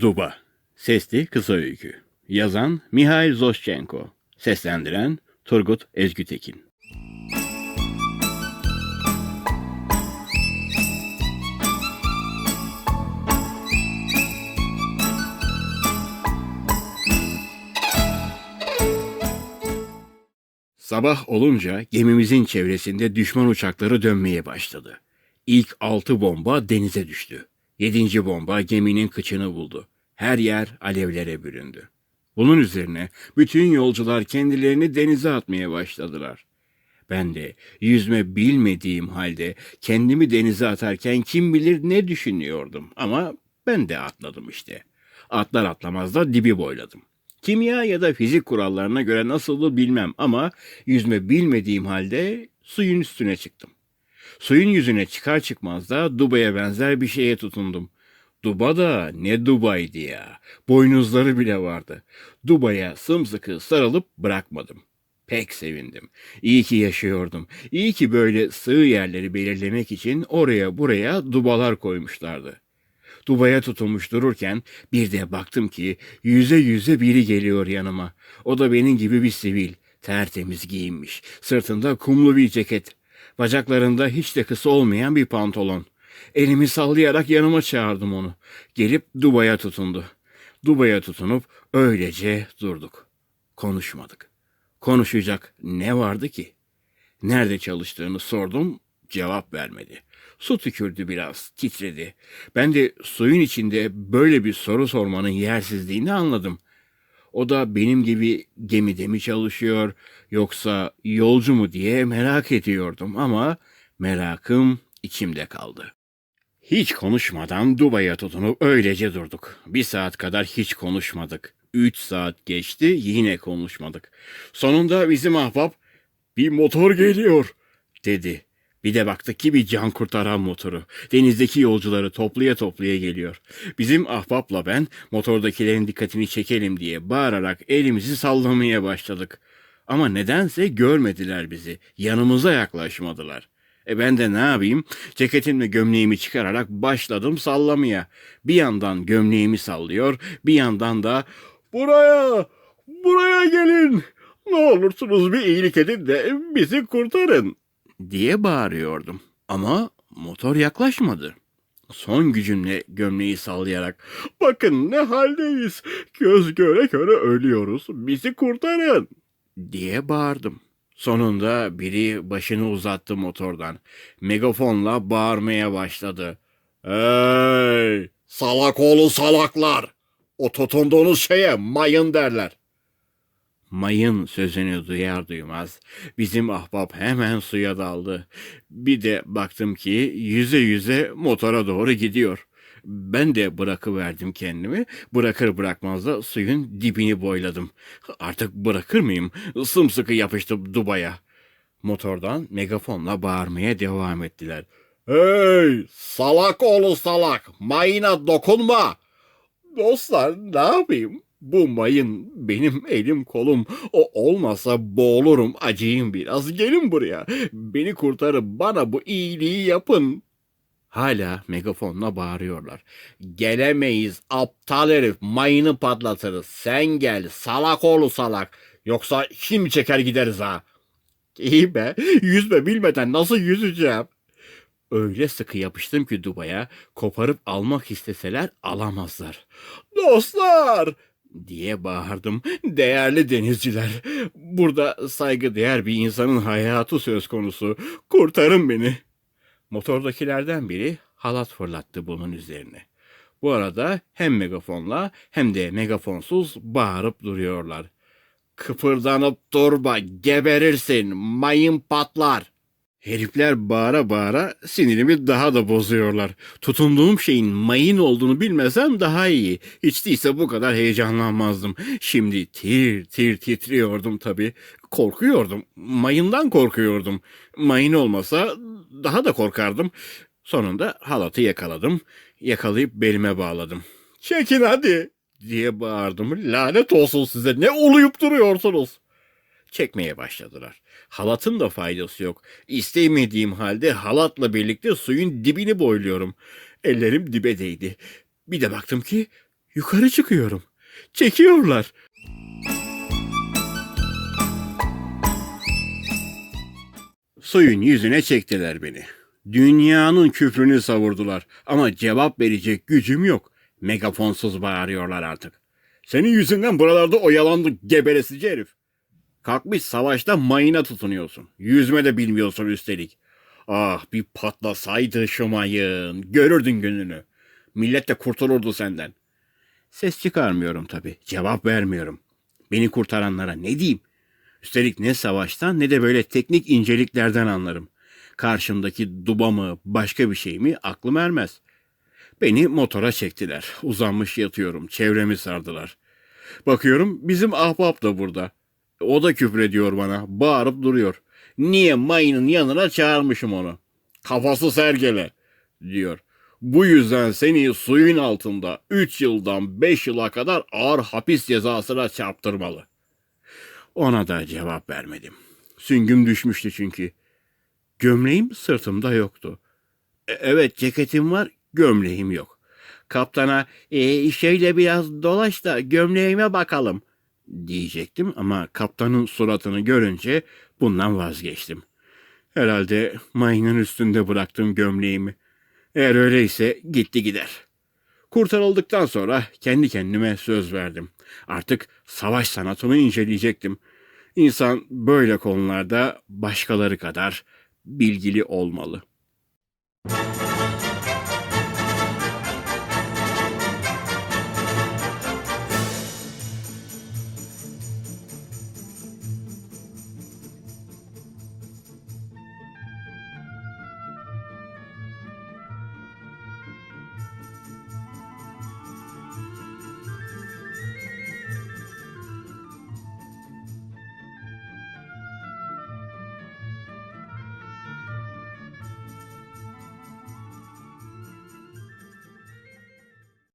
Duba Sesli Kısa Öykü Yazan Mihail Zoşchenko Seslendiren Turgut Ezgütekin Sabah olunca gemimizin çevresinde düşman uçakları dönmeye başladı. İlk altı bomba denize düştü. Yedinci bomba geminin kıçını buldu. Her yer alevlere büründü. Bunun üzerine bütün yolcular kendilerini denize atmaya başladılar. Ben de yüzme bilmediğim halde kendimi denize atarken kim bilir ne düşünüyordum ama ben de atladım işte. Atlar atlamaz da dibi boyladım. Kimya ya da fizik kurallarına göre nasıldı bilmem ama yüzme bilmediğim halde suyun üstüne çıktım. Suyun yüzüne çıkar çıkmaz da Dubai'ye benzer bir şeye tutundum. Duba da ne Dubai'ydi ya. Boynuzları bile vardı. Dubai'ye sımsıkı sarılıp bırakmadım. Pek sevindim. İyi ki yaşıyordum. İyi ki böyle sığ yerleri belirlemek için oraya buraya dubalar koymuşlardı. Dubaya tutulmuş dururken bir de baktım ki yüze yüze biri geliyor yanıma. O da benim gibi bir sivil. Tertemiz giyinmiş. Sırtında kumlu bir ceket. Bacaklarında hiç de kısa olmayan bir pantolon. Elimi sallayarak yanıma çağırdım onu. Gelip Dubaya tutundu. Dubaya tutunup öylece durduk. Konuşmadık. Konuşacak ne vardı ki? Nerede çalıştığını sordum, cevap vermedi. Su tükürdü biraz, titredi. Ben de suyun içinde böyle bir soru sormanın yersizliğini anladım. O da benim gibi gemide mi çalışıyor yoksa yolcu mu diye merak ediyordum ama merakım içimde kaldı. Hiç konuşmadan Dubai'ye tutunup öylece durduk. Bir saat kadar hiç konuşmadık. Üç saat geçti yine konuşmadık. Sonunda bizim ahbap bir motor geliyor dedi. Bir de baktık ki bir can kurtaran motoru. Denizdeki yolcuları toplaya toplaya geliyor. Bizim ahbapla ben motordakilerin dikkatini çekelim diye bağırarak elimizi sallamaya başladık. Ama nedense görmediler bizi. Yanımıza yaklaşmadılar. E ben de ne yapayım? Ceketimle gömleğimi çıkararak başladım sallamaya. Bir yandan gömleğimi sallıyor, bir yandan da buraya, buraya gelin. Ne olursunuz bir iyilik edin de bizi kurtarın diye bağırıyordum. Ama motor yaklaşmadı. Son gücümle gömleği sallayarak bakın ne haldeyiz göz göre göre ölüyoruz bizi kurtarın diye bağırdım. Sonunda biri başını uzattı motordan. Megafonla bağırmaya başladı. Hey salak oğlu salaklar o tutunduğunuz şeye mayın derler. Mayın sözünü duyar duymaz bizim ahbap hemen suya daldı. Bir de baktım ki yüze yüze motora doğru gidiyor. Ben de bırakıverdim kendimi. Bırakır bırakmaz da suyun dibini boyladım. Artık bırakır mıyım? Sımsıkı yapıştım Dubai'ye. Motordan megafonla bağırmaya devam ettiler. Hey salak oğlu salak mayına dokunma. Dostlar ne yapayım? Bu mayın benim elim kolum. O olmasa boğulurum acıyım biraz. Gelin buraya. Beni kurtarıp bana bu iyiliği yapın. Hala megafonla bağırıyorlar. Gelemeyiz aptal herif mayını patlatırız. Sen gel salak oğlu salak. Yoksa şimdi çeker gideriz ha. İyi be yüzme bilmeden nasıl yüzeceğim? Öyle sıkı yapıştım ki Dubai'ye koparıp almak isteseler alamazlar. Dostlar! Diye bağırdım. Değerli denizciler, burada saygıdeğer bir insanın hayatı söz konusu. Kurtarın beni. Motordakilerden biri halat fırlattı bunun üzerine. Bu arada hem megafonla hem de megafonsuz bağırıp duruyorlar. Kıpırdanıp durma, geberirsin, mayın patlar. Herifler bağıra bağıra sinirimi daha da bozuyorlar. Tutunduğum şeyin mayın olduğunu bilmesem daha iyi. Hiç değilse bu kadar heyecanlanmazdım. Şimdi tir tir titriyordum tabii. Korkuyordum. Mayından korkuyordum. Mayın olmasa daha da korkardım. Sonunda halatı yakaladım. Yakalayıp belime bağladım. Çekin hadi diye bağırdım. Lanet olsun size ne oluyup duruyorsunuz? Çekmeye başladılar. Halatın da faydası yok. İstemediğim halde halatla birlikte suyun dibini boyluyorum. Ellerim dibe değdi. Bir de baktım ki Yukarı çıkıyorum. Çekiyorlar. Suyun yüzüne çektiler beni. Dünyanın küfrünü savurdular ama cevap verecek gücüm yok. Megafonsuz bağırıyorlar artık. Senin yüzünden buralarda oyalandık geberesici herif. Kalkmış savaşta mayına tutunuyorsun. Yüzme de bilmiyorsun üstelik. Ah bir patlasaydı şu mayın. Görürdün gününü. Millet de kurtulurdu senden. Ses çıkarmıyorum tabii. Cevap vermiyorum. Beni kurtaranlara ne diyeyim? Üstelik ne savaştan ne de böyle teknik inceliklerden anlarım. Karşımdaki duba mı başka bir şey mi aklım ermez. Beni motora çektiler. Uzanmış yatıyorum. Çevremi sardılar. Bakıyorum bizim ahbap da burada. O da küfrediyor bana. Bağırıp duruyor. Niye mayının yanına çağırmışım onu? Kafası sergele diyor. Bu yüzden seni suyun altında 3 yıldan 5 yıla kadar ağır hapis cezasına çarptırmalı. Ona da cevap vermedim. Süngüm düşmüştü çünkü. Gömleğim sırtımda yoktu. E- evet ceketim var, gömleğim yok. Kaptana e, şöyle biraz dolaş da gömleğime bakalım diyecektim ama kaptanın suratını görünce bundan vazgeçtim. Herhalde mayının üstünde bıraktım gömleğimi. Eğer öyleyse gitti gider. Kurtarıldıktan sonra kendi kendime söz verdim. Artık savaş sanatını inceleyecektim. İnsan böyle konularda başkaları kadar bilgili olmalı.